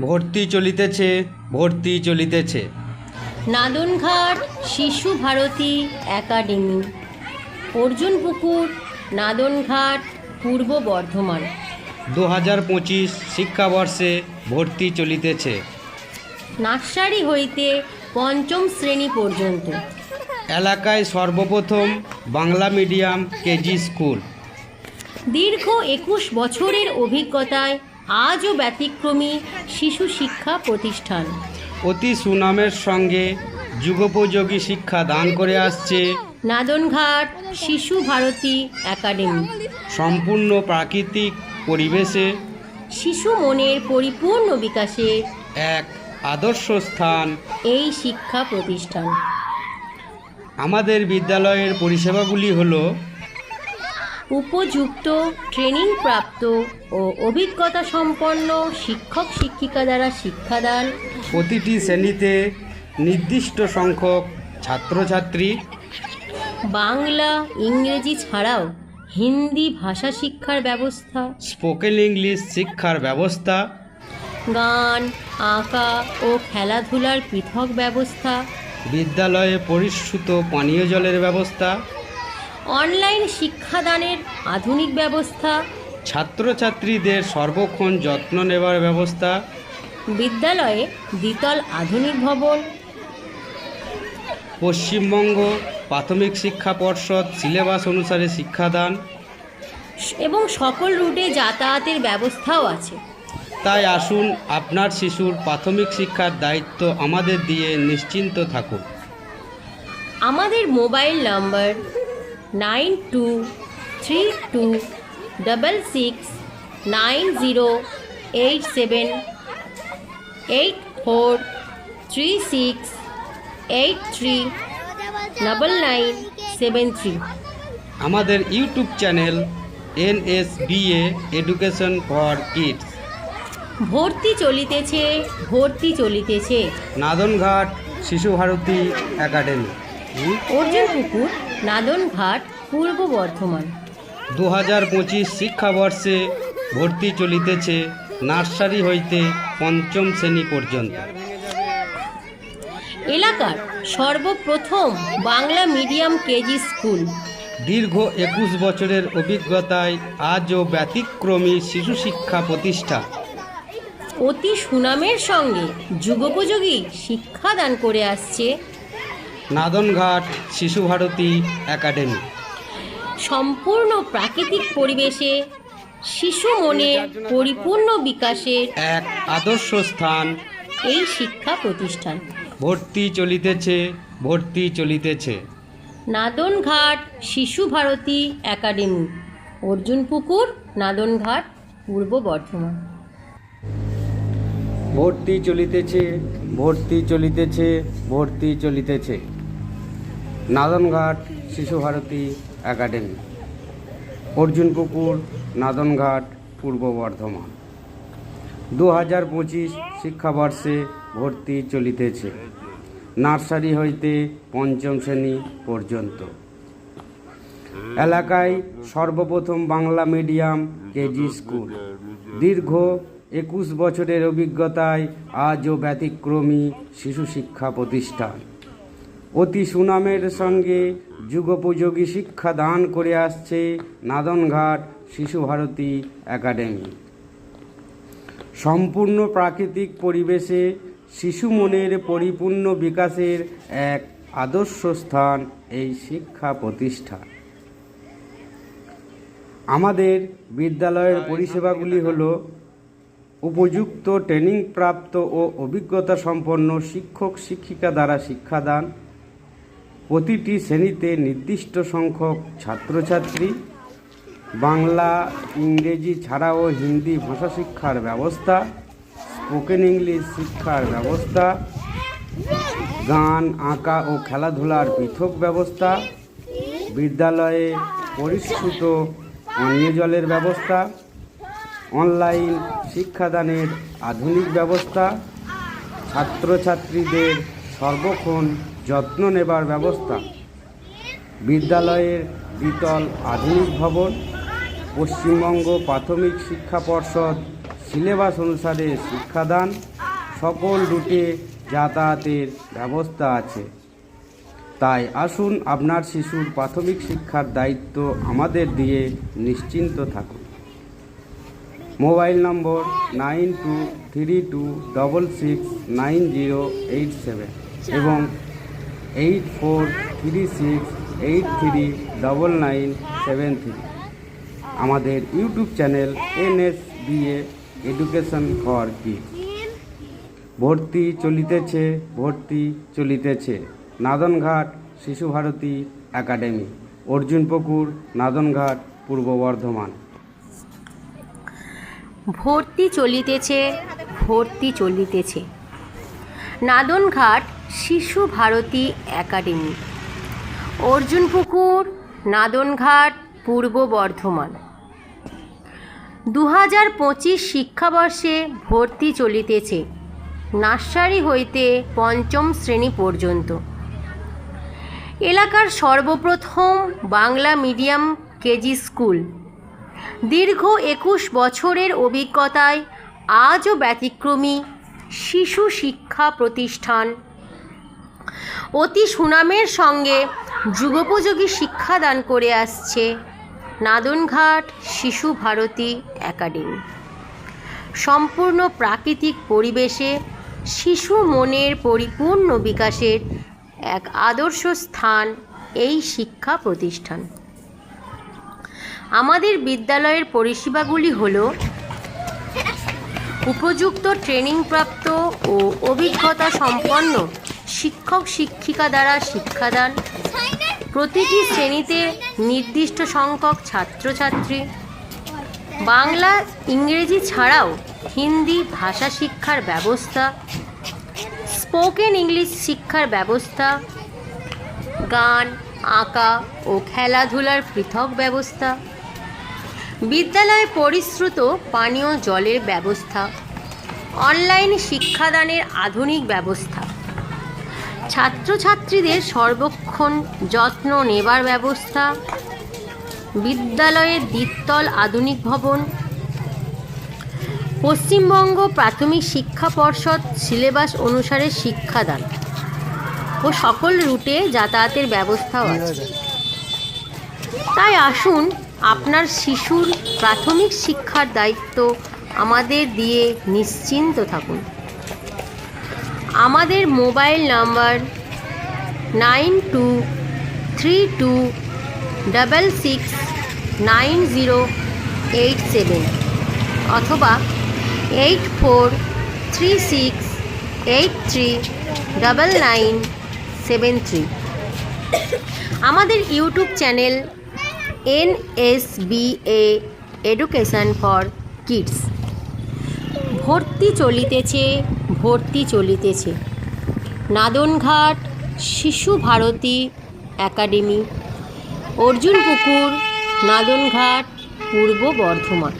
ভর্তি চলিতেছে ভর্তি চলিতেছে। নাদনঘাট শিশু ভারতী একাডেমি। অর্জুনপুকুর নাদনঘাট পূর্ব বর্ধমান। দু হাজার পঁচিশ শিক্ষাবর্ষে ভর্তি চলিতেছে। নার্সারি হইতে পঞ্চম শ্রেণি পর্যন্ত। এলাকায় সর্বপ্রথম বাংলা মিডিয়াম কেজি স্কুল। দীর্ঘ একুশ বছরের অভিজ্ঞতায় আজও ব্যতিক্রমী শিশু শিক্ষা প্রতিষ্ঠান। অতি সুনামের সঙ্গে যুগোপযোগী শিক্ষা দান করে আসছে নাদনঘাট শিশু ভারতী একাডেমি। সম্পূর্ণ প্রাকৃতিক পরিবেশে শিশু মনের পরিপূর্ণ বিকাশে এক আদর্শ স্থান। এই শিক্ষা প্রতিষ্ঠান। আমাদের বিদ্যালয়ের পরিষেবাগুলি হলো উপযুক্ত ট্রেনিং প্রাপ্ত ও অভিজ্ঞতা সম্পন্ন শিক্ষক শিক্ষিকা দ্বারা শিক্ষাদান। প্রতিটি শ্রেণীতে নির্দিষ্ট সংখ্যক ছাত্রছাত্রী। বাংলা ইংরেজি ছাড়াও হিন্দি ভাষা শিক্ষার ব্যবস্থা। স্পোকেন ইংলিশ শিক্ষার ব্যবস্থা। গান আঁকা ও খেলাধুলার পৃথক ব্যবস্থা। বিদ্যালয়ে পরিশ্রুত পানীয় জলের ব্যবস্থা। অনলাইন শিক্ষাদানের আধুনিক ব্যবস্থা। ছাত্রছাত্রীদের সর্বক্ষণ যত্ন নেবার ব্যবস্থা। বিদ্যালয়ে দ্বিতল আধুনিক ভবন। পশ্চিমবঙ্গ প্রাথমিক শিক্ষা পর্ষদ সিলেবাস অনুসারে শিক্ষাদান। এবং সকল রুটে যাতায়াতের ব্যবস্থাও আছে। তাই আসুন আপনার শিশুর প্রাথমিক শিক্ষার দায়িত্ব আমাদের দিয়ে নিশ্চিন্ত থাকুন। আমাদের mobile number nine two three two double six nine zero eight seven eight four three six eight three double nine seven three আমাদের YouTube channel N S BA education for kids ভর্তি চলিতেছে ভর্তি চলিতেছে। নাদনঘাট শিশু ভারতী একাডেমি। অর্জুন পুকুর নাদনঘাট পূর্ব বর্ধমান। দু হাজার পঁচিশ শিক্ষাবর্ষে ভর্তি চলিতেছে নার্সারি হইতে পঞ্চম শ্রেণি পর্যন্ত। এলাকার সর্বপ্রথম বাংলা মিডিয়াম কেজি স্কুল। দীর্ঘ একুশ বছরের অভিজ্ঞতায় আজও ব্যতিক্রমী শিশু শিক্ষা প্রতিষ্ঠা অতি সুনামের সঙ্গে যুগোপযোগী শিক্ষাদান করে আসছে নাদনঘাট শিশু ভারতী একাডেমি। সম্পূর্ণ প্রাকৃতিক পরিবেশে শিশু মনের পরিপূর্ণ বিকাশের এক আদর্শ স্থান। এই শিক্ষা প্রতিষ্ঠান। ভর্তি চলিতেছে ভর্তি চলিতেছে। নাদনঘাট শিশু ভারতী একাডেমি। অর্জুনপুকুর নাদনঘাট পূর্ব বর্ধমান। ভর্তি চলিতেছে ভর্তি চলিতেছে ভর্তি চলিতেছে। নাদনঘাট শিশু ভারতী একাডেমি। অর্জুনপুকুর নাদনঘাট পূর্ব বর্ধমান। দু হাজার পঁচিশ শিক্ষাবর্ষে ভর্তি চলিতেছে। নার্সারি হইতে পঞ্চম শ্রেণি পর্যন্ত। এলাকায় সর্বপ্রথম বাংলা মিডিয়াম কেজি স্কুল। দীর্ঘ একুশ বছরের অভিজ্ঞতায় আজও ব্যতিক্রমী শিশু শিক্ষা প্রতিষ্ঠান। অতি সুনামের সঙ্গে যুগোপযোগী শিক্ষা দান করে আসছে নাদনঘাট শিশু ভারতী একাডেমি। সম্পূর্ণ প্রাকৃতিক পরিবেশে শিশু মনের পরিপূর্ণ বিকাশের এক আদর্শ স্থান এই শিক্ষা প্রতিষ্ঠান। আমাদের বিদ্যালয়ের পরিষেবাগুলি হল উপযুক্ত ট্রেনিং প্রাপ্ত ও অভিজ্ঞতা সম্পন্ন শিক্ষক শিক্ষিকা দ্বারা শিক্ষাদান প্রতিটি শ্রেণীতে নির্দিষ্ট সংখ্যক ছাত্রছাত্রী, বাংলা, ইংরেজি ছাড়াও হিন্দি ভাষা শিক্ষার ব্যবস্থা স্পোকেন ইংলিশ শিক্ষার ব্যবস্থা, গান, আঁকা ও খেলাধুলার পৃথক ব্যবস্থা, বিদ্যালয়ে পরিশ্রুত পানীয় জলের ব্যবস্থা, অনলাইন শিক্ষাদানের আধুনিক ব্যবস্থা, ছাত্রছাত্রীদের সর্বক্ষণ যত্ন নেবার ব্যবস্থা। বিদ্যালয়ের দ্বিতল আধুনিক ভবন, পশ্চিমবঙ্গ প্রাথমিক শিক্ষা পর্ষদ সিলেবাস অনুসারে শিক্ষাদান, সকল রুটে যাতায়াতের ব্যবস্থা আছে। তাই আসুন আপনার শিশুর প্রাথমিক শিক্ষার দায়িত্ব আমাদের দিয়ে নিশ্চিন্ত থাকুন। Mobile number nine two three two double six nine zero eight seven এবং eight four three six eight three double nine seven three আমাদের YouTube channel N S BA education for kids ভর্তি চলিতেছে ভর্তি চলিতেছে। নাদনঘাট শিশু ভারতী একাডেমি। অর্জুনপুকুর নাদনঘাট পূর্ব বর্ধমান। ভর্তি চলিতেছে ভর্তি চলিতেছে। নাদনঘাট শিশু ভারতী একাডেমি। অর্জুনপুকুর নাদনঘাট, পূর্ব বর্ধমান। দু হাজার পঁচিশ শিক্ষাবর্ষে ভর্তি চলিতেছে নার্সারি হইতে পঞ্চম শ্রেণি পর্যন্ত। এলাকার সর্বপ্রথম বাংলা মিডিয়াম কেজি স্কুল। দীর্ঘ একুশ বছরের অভিজ্ঞতায় আজও ব্যতিক্রমী শিশু শিক্ষা প্রতিষ্ঠান অতি সুনামের সঙ্গে যুগোপযোগী শিক্ষাদান করে আসছে নাদনঘাট শিশু ভারতী একাডেমি। সম্পূর্ণ প্রাকৃতিক পরিবেশে শিশু মনের পরিপূর্ণ বিকাশের এক আদর্শ স্থান এই শিক্ষা প্রতিষ্ঠান। আমাদের বিদ্যালয়ের পরিষেবাগুলি হল উপযুক্ত ট্রেনিংপ্রাপ্ত ও অভিজ্ঞতা সম্পন্ন শিক্ষক শিক্ষিকা দ্বারা শিক্ষাদান। প্রতিটি শ্রেণীতে নির্দিষ্ট সংখ্যক ছাত্রছাত্রী। বাংলা, ইংরেজি ছাড়াও হিন্দি ভাষা শিক্ষার ব্যবস্থা, স্পোকেন ইংলিশ শিক্ষার ব্যবস্থা, গান, আঁকা ও খেলাধুলার পৃথক ব্যবস্থা। বিদ্যালয়ে পরিশ্রুত পানীয় জলের ব্যবস্থা। অনলাইন শিক্ষাদানের আধুনিক ব্যবস্থা। ছাত্রছাত্রীদের সর্বক্ষণ যত্ন নেবার ব্যবস্থা, বিদ্যালয়ের দ্বিতল আধুনিক ভবন, পশ্চিমবঙ্গ প্রাথমিক শিক্ষা পর্ষদ সিলেবাস অনুসারে শিক্ষাদান ও সকল রুটে যাতায়াতের ব্যবস্থাও আছে। তাই আসুন, আপনার শিশুর প্রাথমিক শিক্ষার দায়িত্ব আমাদের দিয়ে নিশ্চিন্ত থাকুন। আমাদের mobile number nine two three two double six nine zero eight seven অথবা eight four three six eight three double nine seven three. আমাদের YouTube channel N S B A education for kids ভর্তি চলিতেছে ভর্তি চলিতেছে। নাদনঘাট শিশু Bharati academy. অর্জুনপুকুর Nadanghat পূর্ব বর্ধমান।